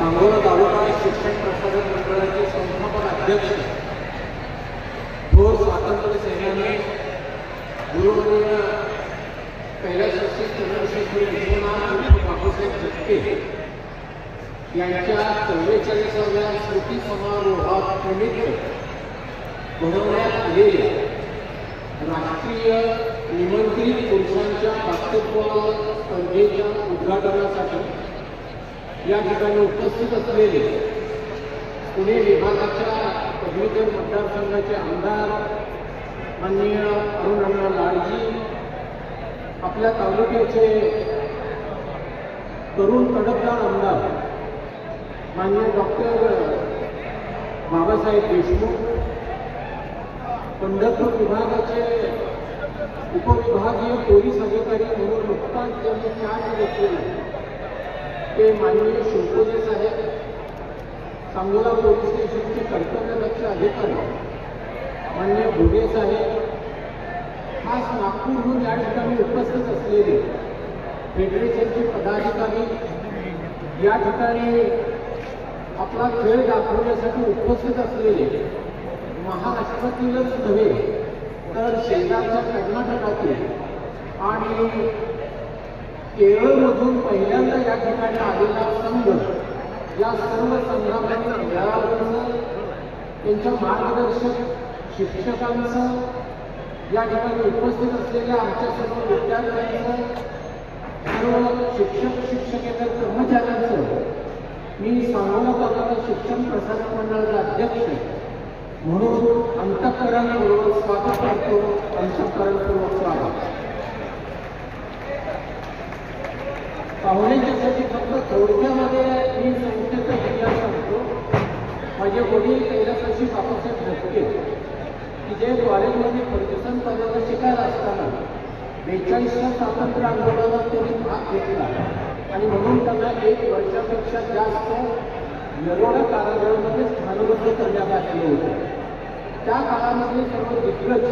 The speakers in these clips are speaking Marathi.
सांगोला तालुका शिक्षण प्रसारक मंडळाचे संस्थापक अध्यक्ष थोर स्वातंत्र्य सेनानी गुरुवर्य कैलासवासी चंद्रशेखर विश्वनाथ उर्फ बापूसाहेब झटके यांच्या चव्वेचाळीसाव्या स्मृती समारोहात निमित्त घडवण्यात आलेल्या राष्ट्रीय निमंत्रित पुरुषांच्या बास्केटबॉल स्पर्धेच्या उद्घाटनासाठी या ठिकाणी उपस्थित असलेले पुणे विभागाच्या पदवीधर मतदारसंघाचे आमदार माननीय अरुणअण्णा लाडजी आपल्या तालुक्याचे तरुण तडफदार आमदार माननीय डॉक्टर बाबासाहेब देशमुख पंढरपूर विभागाचे उपविभागीय पोलीस अधिकारी म्हणून नुकताच त्यांनी चार्ज घेतलेला ते माननीय शिवकोजे साहेब सांगोला पोलीस स्टेशनचे कर्तव्यदक्ष अधिकारी माननीय भुगे साहेब खास नागपूरहून या ठिकाणी उपस्थित असलेले फेडरेशनचे पदाधिकारी या ठिकाणी आपला खेळ दाखवण्यासाठी उपस्थित असलेले महाराष्ट्रातीलच नव्हे तर शेजारच्या कर्नाटकातील आणि केरळमधून पहिल्यांदा या ठिकाणी आलेला संघ या सर्व संघामध्ये खेळाडूंचं त्यांच्या मार्गदर्शक शिक्षकांचं या ठिकाणी उपस्थित असलेल्या आमच्या सर्व विद्यार्थ्यांचं सर्व शिक्षक शिक्षकेतर कर्मचाऱ्यांचं मी सांगोला तालुका शिक्षण प्रसारक मंडळाचा अध्यक्ष म्हणून अंतःकरणपूर्वक स्वागत करतो अंतःकरणपूर्वक स्वागत. पाहुण्यांच्यासाठी फक्त थोडक्यामध्ये मी संस्थेचा इतिहास सांगतो माझे वडील कैलासाशी बाबासाहेब झटके की जे कॉलेजमध्ये प्रदूषण पदार्थ शिकायला असताना बेचाळीसच्या स्वातंत्र्य आंदोलनात त्यांनी भाग घेतला. आणि म्हणून त्यांना एक वर्षापेक्षा जास्त नरोडा कारागृहामध्ये स्थानबद्ध करण्यात आले होते. त्या काळामध्ये सर्व दिग्गज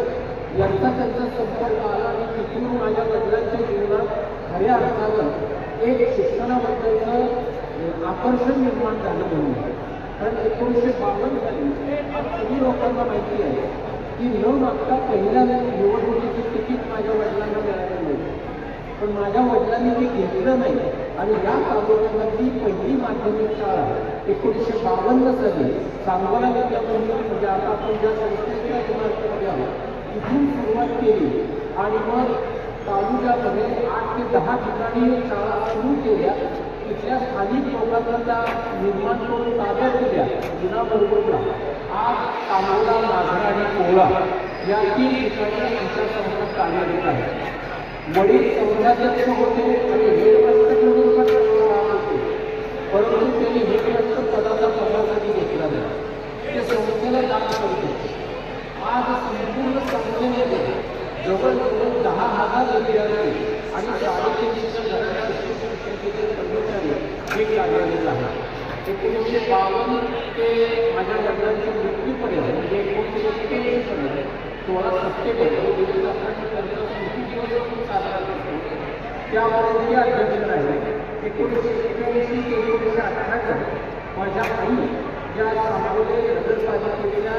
यांचा त्यांचा संपर्क आला आणि तिथून माझ्या वडिलांच्या जीवनात खऱ्या अर्थानं एक शिक्षणाबद्दलचं आकर्षण निर्माण झालं म्हणून. कारण एकोणीसशे बावन्न साली सगळी लोकांना माहिती आहे की न मागता पहिल्या निवडणुकीची तिकीट माझ्या वडिलांना मिळालं नाही. पण माझ्या वडिलांनी ते घेतलं नाही. आणि या तालुक्यामधली पहिली माध्यमिक शाळा एकोणीसशे बावन्न साली सांगोला विद्यापीठ म्हणजे आता आपण ज्या संस्थेच्या इमारतीमध्ये आहोत तिथून सुरुवात केली. आणि मग तालुक्यामध्ये आठ ते दहा ठिकाणी शाळा सुरू केल्या. तिथल्या स्थानिक लोकांना निर्माण करून ताब्यात दिल्या. जुना बरोबरला आज तांबोला नाझरा आणि कोळा या तीन ठिकाणी आमच्या संस्थेत कार्यरत आहे. वडील संघाध्यक्ष होते आणि हेडमास्टर म्हणून पण होते. परंतु त्यांनी हेडमास्टर पदाचा पदासाठी घेतला नाही. ते संस्थेला काम करते. आज संपूर्ण संस्थेमध्ये जवळजवळ दहा विद्यार्थी आणि साडेतीनशे कर्मचारी हे कार्यरत आहेत एकोणीसशे बावन्न ते माझ्या वडिलांच्या मृत्यूपर्यंत म्हणजे एकोणीसशे एक्क्याऐंशीपर्यंत सोळा सप्टेंबर दिवस त्यामध्ये ते अध्यक्ष राहिले एकोणीसशे एक्क्याऐंशी ते एकोणीसशे माझ्या आई ज्या सांगोले नगरपालिकेच्या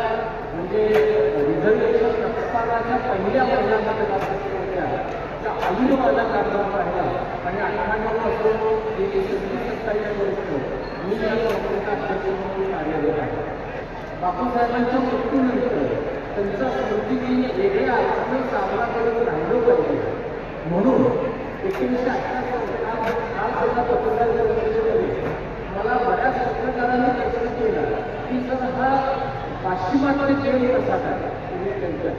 म्हणजे रिझर्वेशन प्रस्तावाच्या पहिल्या त्या माझा आणि अठ्ठ्याण्णवपासून गेली सत्तावीस वर्ष मी या संस्थेचा अध्यक्ष म्हणून कार्यरत आहे. बापूसाहेबांच्या मृत्यूनंतर त्यांचा स्मृतिदिन वेगळ्या अर्थाने साजरा करत राहिलो पाहिजे. म्हणून एकोणीसशे अठ्ठावन्न काल सुद्धा पत्रकार परिषदेमध्ये मला बऱ्याच पत्रकारांनी प्रश्न केला की सर हा पाश्चिमात्य खेळ कसा काय? त्यांच्या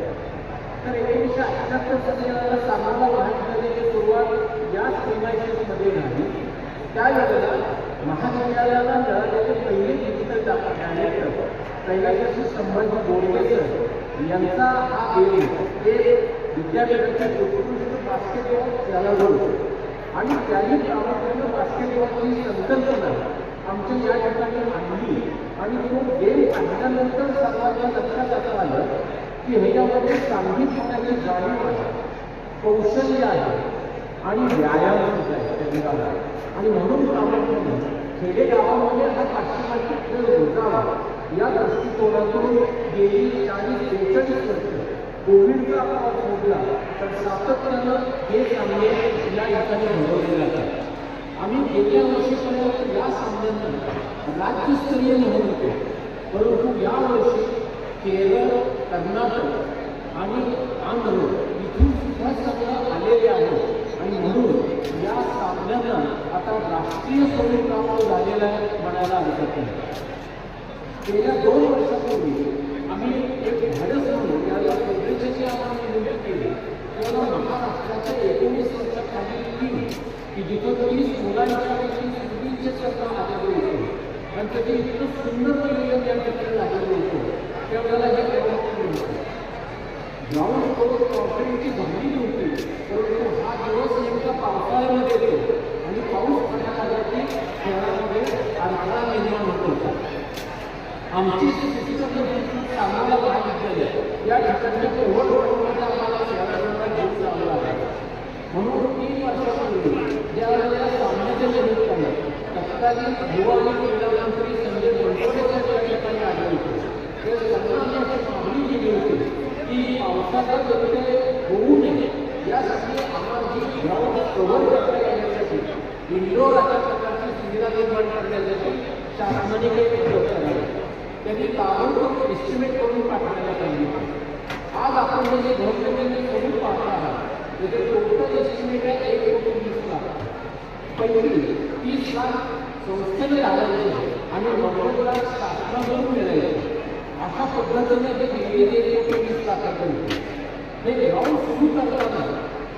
तर एकोणीसशे अठ्ठ्याहत्तर साली सांगोला महाविद्यालयाची सुरुवात नाही एमआयसीमध्ये झाली त्यावेळेला महाविद्यालयाला मिळालेले पहिले डिजिटल डाटा कैलासाशी संबंध जोडलेलं यांचा हा गेम हे विद्यापीठाचे उत्कृष्ट बास्केटबॉल खेळाडू आणि त्यांनी प्रामुख्यानं बास्केटबॉलची संकल्पना आमच्या या ठिकाणी आणली. आणि तो गेम आणल्यानंतर सर्वांच्या लक्षात असं आलं की ह्याच्यामध्ये सांघिक होण्याची जाणीव आहे कौशल्य आहे. आणि व्यायाम सुद्धा आहे शरीराला. आणि म्हणून प्रामुख्याने खेडेगावामध्ये हा दृष्टिकोनातून गेली चाळीस बेचाळीस वर्ष कोविडचा काळ सोडला तर सातत्यानं हे सामने या ठिकाणी घडवले जातात आम्ही गेल्या वर्षीपर्यंत या सामन्यांना राज्यस्तरीय म्हणून होतो. परंतु यावर्षी केरळ कर्नाटक आणि आंध्र इथून सुद्धा सगळं आलेले आहेत म्हणून आता राष्ट्रीय स्वरूपावर झालेलं आहे म्हणायला हरकत नाही. गेल्या दोन वर्षापूर्वी आम्ही एक धाडस म्हणून याला फेडरेशनची आपण निवड केली. तेव्हा महाराष्ट्राच्या एकोणीस वर्षाखालील टीम की जिथं तरी मुलांच्या मुलींचे स्वतः आलेले होते. आणि त्याचे इतकं सुंदर नियम या ठिकाणी झालेलं होतं. त्यावेळेला हे प्रयत्न ग्राउंड फ्लोर कॉन्क्रीटची झाली होती परंतु पावसाळ्यामध्ये येतो. आणि पाऊस पडण्यात आला की खेळामध्ये अडथळा निर्माण होतो आमची सिस्टम चांगला भाग घेतलेली या ठिकाणी ओव्हरलोडमध्ये म्हणजे आम्हाला शहराला घेऊन जावं लागलं. म्हणून तीन वर्षापूर्वी ज्या वेळेला सामन्याच्या निमित्तानं तत्कालीन युवा आणि क्रीडा मंत्री संजय बनसोडे त्या ठिकाणी आले होते ते सर्वांनी अशी मागणी केली होती की पावसाचा व्यत्यय होऊ नये यासाठी आम्हाला जी ग्राउंड कव्हर करता इंडोर अशा प्रकारची सुविधा निर्माण करण्यासाठी शासनाने काही प्रयोग करावे त्यांनी ताबडतोब एस्टिमेट करून पाठवण्यात सांगितलं. आज आपण जे गव्हर्नमेंटने करून पाहत आहात त्याचे टोटल एस्टिमेट आहे एक कोटी वीस लाख. पैकी तीस लाख संस्थेने आणि नव्वद लाख शासनाकडून मिळायचे अशा पद्धतीने ते गेली एक कोटी वीस लाखापर्यंत. हे ग्राउंड सुरू करताना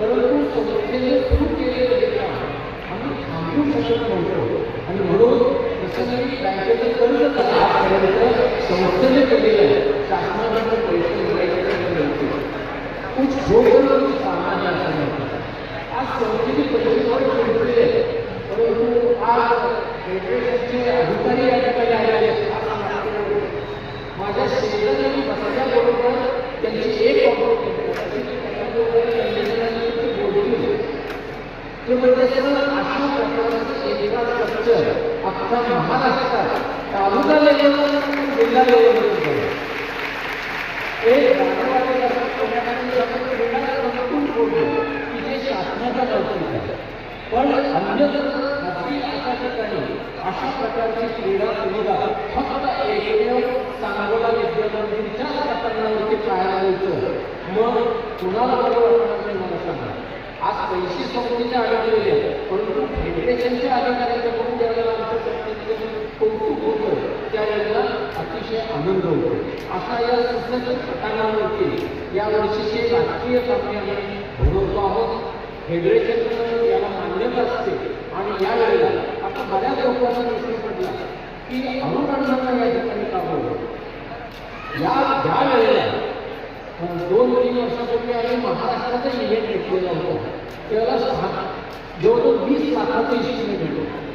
परंतु संस्थेने सुरू केलेलं हे काम आम्ही थांबवू शकत नव्हतो. आणि म्हणून प्रसंगी बँकेचं कर्ज आजपर्यंत संस्थेने केलेलं आहे. शासनाकडे पैसे मिळायचे नव्हते. जोपर्यंत सामान्य असं नव्हतं. आज संस्थेचे पैसे पण परंतु आज फेडरेशनचे अधिकारी आहेत आज सांगितलं. माझ्या शेजारी बसल्याबरोबर त्यांची एक ऑफर ते म्हणजे सर अशा अख्खा महाराष्ट्रात तालुका लेवलवर जिल्हा लेवलवर एक की जे शासनाचा आहे. पण अन्य अशा ठिकाणी अशा प्रकारची क्रीडा सुविधा फक्त एकमेव सांगोला विद्यामंदिरच्या प्रकरणावरती पाहायला मग कुणाला बरोबर मला सांगा. आज पैसे संस्थेच्या अडकलेले फेडरेशनच्या अधिकाऱ्यांच्याकडून ज्यावेळेला आमच्या संस्थेचे कौतुक होतं. त्यावेळेला अतिशय आनंद होतो. असा या सुसज्ज प्रकारावरती या वर्षीचे राष्ट्रीय सामने भरवतो आहोत. फेडरेशन याला मान्यता असते. आणि यावेळेला आता बऱ्याच लोकांना प्रश्न पडला की अनुकरणांना या ठिकाणी काम होतं या ज्या वेळेला दोन तीन वर्षापूर्वी आम्ही महाराष्ट्राचा इव्हेंट घेतलेला होता. त्याला जवळजवळ वीस लाखाचं इस्टिमेट होतं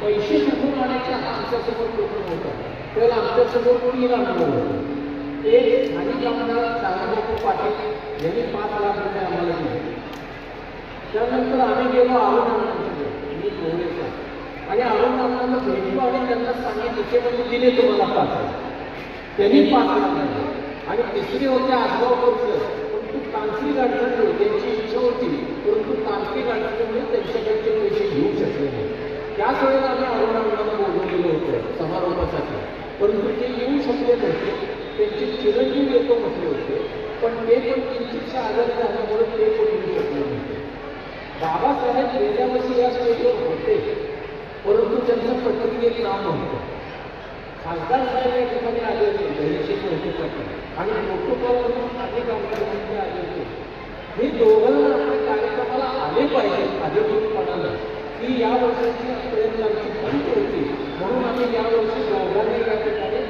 पैसे कुठून आणायचे हा आमच्यासमोर प्रश्न होता? त्याला आमच्यासमोर कोणी अनुभव होतं एक स्थानिक आमदार चांगलबापू पाटील यांनी पाच लाख रुपये आम्हाला दिले. त्यानंतर आम्ही गेलो आरोग्य मी गोरेचा. आणि आरोग्य अण्णांना भेटलो आणि त्यांना सांगितलं ते म्हणजे दिले तुम्हाला पाच त्यांनी पाच लाख दिले. आणि तिसरे होते आजगाव पण परंतु तांत्रिक अडचण त्यांची इच्छा होती. परंतु तांत्रिक अडचणीमुळे त्यांच्याकडचे पैसे घेऊ शकले नाही. त्याच वेळेला आम्ही अरुण अण्णांना बोलवलेलं होतं समारोपासाठी. परंतु ते येऊ शकले नव्हते त्यांचे चिरंजीव येतो म्हटले होते पण ते पण किंचितशा आजार झाल्यामुळे ते पण येऊ शकले नव्हते. बाबासाहेब गेल्या वर्षी या स्टेजवर होते परंतु त्यांचं पत्रिकेत नाव नव्हतं. खासदार साहेब या ठिकाणी आले होते दहीचे चौकीसाठी आणि प्रोटोकॉल म्हणून अनेक आमदार आले होते. हे दोघांना कार्यक्रमाला आले पाहिजे अधिकृतपणानं की या वर्षाची प्रयत्न आमची बंद होती म्हणून आम्ही या वर्षी दोघांनी या ठिकाणी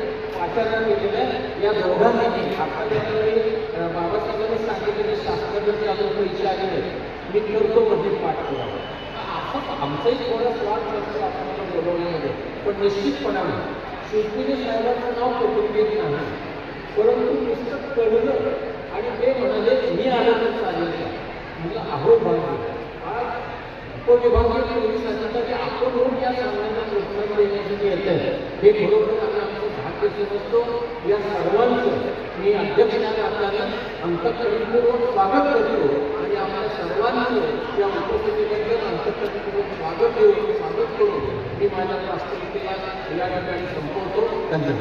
आचरण केलेलं या दोघांनी आता ज्यावेळी बाबासाहेबांनी सांगितलेले शास्त्रज्ञ अजून पैसे आलेले मी करतो मध्ये पाठ केला असं आमचाही थोडा स्वार्थ असतो आपल्याला बोलवण्यामध्ये पण निश्चितपणाने शिवपिने साहेबांचं नाव कौटुंबिक नाही परंतु पुस्तक कळलं आणि ते म्हणाले मी आलं. तर चालेल मुलं म्हणजे अहो भाग्य आज उपविभागीय पोलीस की आपण लोक या सगळ्यांना प्रोत्साहन देण्यासाठी येत आहे. हे खरोखर आम्ही आमचं भाग्य समजतो. या सर्वांचं मी अध्यक्षाने आपल्याला अंतकरणपूर्वक स्वागत करतो आणि आपल्या सर्वांचं या उपस्थितीबद्दल अंतकरणपूर्वक स्वागत देऊन स्वागत करून मी माझ्या प्रास्ताविकेला या ठिकाणी संपवतो. धन्यवाद.